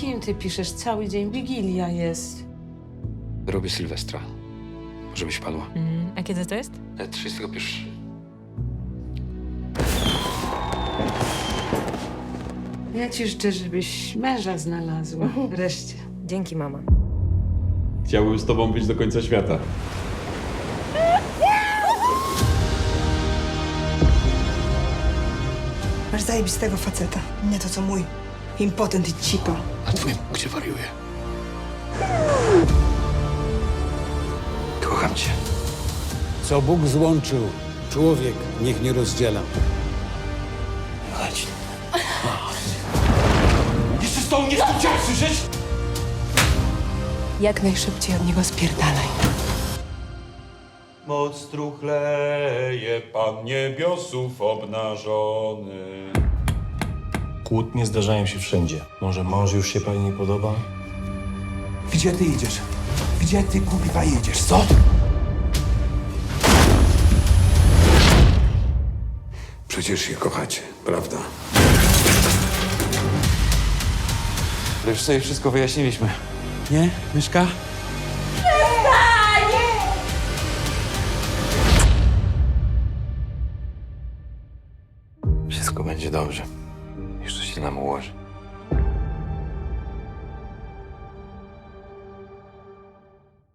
kim ty piszesz? Cały dzień Wigilia jest. Robię Sylwestra. Może byś padła. Mm, a kiedy to jest? E, 31. Ja ci życzę, żebyś męża znalazła wreszcie. Dzięki, mama. Chciałbym z tobą być do końca świata. Masz zajebistego faceta. Nie to co mój. Impotent i cipa. A twój gdzie wariuje? Kocham cię. Co Bóg złączył, człowiek niech nie rozdziela. Chodź. Jeszcze z tą nie chciałem słyszeć? Jak najszybciej od niego spierdalaj. Moc truchleje, Pan niebiosów obnażony. Kłótnie zdarzają się wszędzie. Może mąż już się pani nie podoba? Gdzie ty idziesz? Gdzie ty kupiwa jedziesz, co? Przecież się kochacie, prawda? Ale już sobie wszystko wyjaśniliśmy. Nie, Myszka? Wszystko będzie dobrze. Jeszcze się nam ułoży.